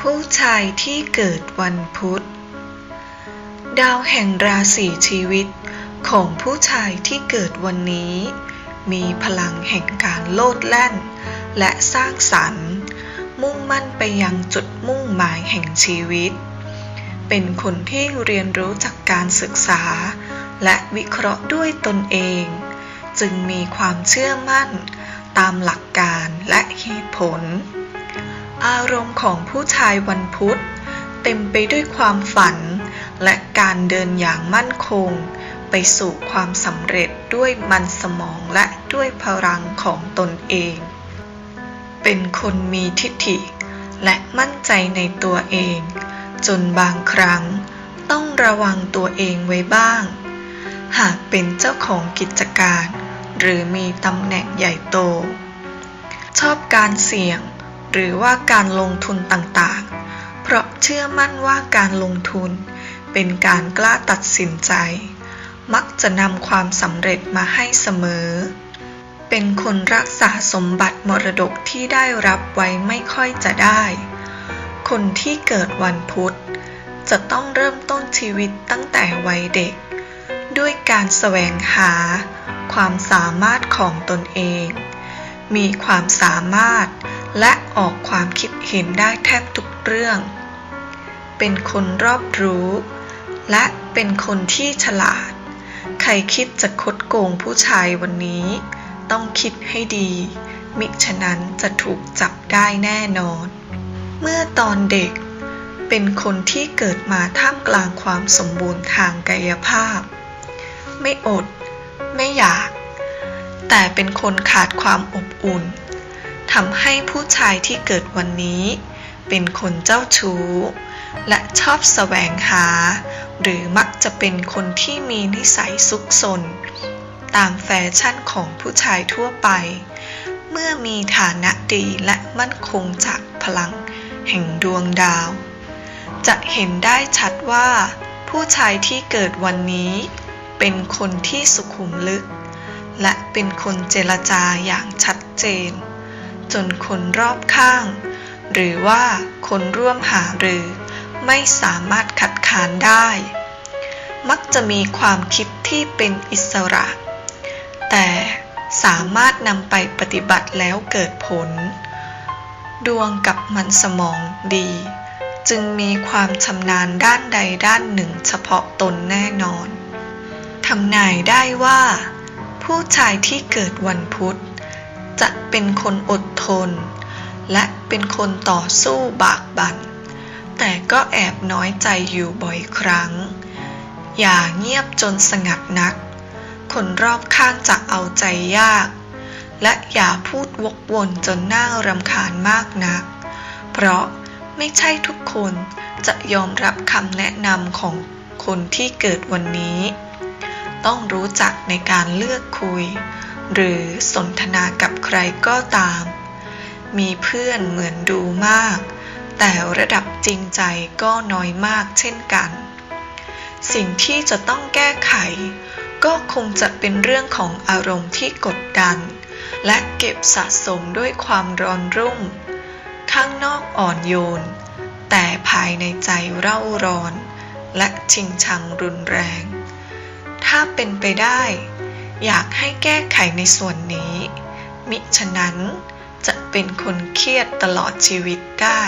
ผู้ชายที่เกิดวันพุธ ดาวแห่งราศีชีวิตของผู้ชายที่เกิดวันนี้ มีพลังแห่งการโลดแล่น และสร้างสรรค์ มุ่งมั่นไปยังจุดมุ่งหมายแห่งชีวิต เป็นคนที่เรียนรู้จากการศึกษา และวิเคราะห์ด้วยตนเอง จึงมีความเชื่อมั่น ตามหลักการและเหตุผล อารมณ์ของผู้ชายวันพุธ เต็มไปด้วยความฝัน และการเดินอย่างมั่นคง ไปสู่ความสำเร็จด้วยมันสมองและด้วยพลังของตนเอง เป็นคนมีทิฏฐิ และมั่นใจในตัวเอง จนบางครั้งต้องระวังตัวเองไว้บ้าง หากเป็นเจ้าของกิจการ หรือมีตำแหน่งใหญ่โต ชอบการเสี่ยง หรือว่าการลงทุนต่างๆ เพราะเชื่อมั่นว่าการลงทุนเป็นการกล้าตัดสินใจ มักจะนำความสำเร็จมาให้เสมอ เป็นคนรักษาสมบัติมรดกที่ได้รับไว้ไม่ค่อยจะได้ คนที่เกิดวันพุธ จะต้องเริ่มต้นชีวิตตั้งแต่วัยเด็ก ด้วยการแสวงหา ความสามารถของตนเอง มีความสามารถ และออกความคิดเห็นได้แทบทุกเรื่อง เป็นคนรอบรู้ และเป็นคนที่ฉลาด ใครคิดจะคดโกงผู้ชายวันนี้ ต้องคิดให้ดี มิฉะนั้นจะถูกจับได้แน่นอน เมื่อตอนเด็ก เป็นคนที่เกิดมาท่ามกลางความสมบูรณ์ทางกายภาพ ไม่อด ไม่อยาก แต่เป็นคนขาดความอบอุ่น ทำให้ผู้ชายที่เกิดวันนี้ เป็นคนเจ้าชู้ และชอบแสวงหา หรือมักจะเป็นคนที่มีนิสัยซุกซน ตามแฟชั่นของผู้ชายทั่วไป เมื่อมีฐานะดีและมั่นคงจากพลังแห่งดวงดาว จะเห็นได้ชัดว่า ผู้ชายที่เกิดวันนี้ เป็นคนที่สุขุมลึก และเป็นคนเจรจาอย่างชัดเจน จนคนรอบข้าง หรือว่าคนร่วมหารือ ไม่สามารถคัดค้านได้ มักจะมีความคิดที่เป็นอิสระ แต่สามารถนำไปปฏิบัติแล้วเกิดผล ดวงกับมันสมองดี จึงมีความชำนาญด้านใดด้านหนึ่งเฉพาะตนแน่นอนทำนายได้ว่า ผู้ชายที่เกิดวันพุธ จะเป็นคนอดทน และเป็นคนต่อสู้บากบัน่น แต่ก็แอบน้อยใจอยู่บ่อยครั้ง อย่าเงียบจนสงัดนัก คนรอบข้างจะเอาใจยาก และอย่าพูดวกวนจนน่ารำคาญมากนัก เพราะไม่ใช่ทุกคนจะยอมรับคำแนะนำของคนที่เกิดวันนี้ ต้องรู้จักในการเลือกคุย หรือสนทนากับใครก็ตาม มีเพื่อนเหมือนดูมาก แต่ระดับจริงใจก็น้อยมากเช่นกัน สิ่งที่จะต้องแก้ไข ก็คงจะเป็นเรื่องของอารมณ์ที่กดดัน และเก็บสะสมด้วยความร้อนรุ่ม ข้างนอกอ่อนโยน แต่ภายในใจเร่าร้อน และชิงชังรุนแรง ถ้าเป็นไปได้ อยากให้แก้ไขในส่วนนี้ มิฉะนั้นจะเป็นคนเครียดตลอดชีวิตได้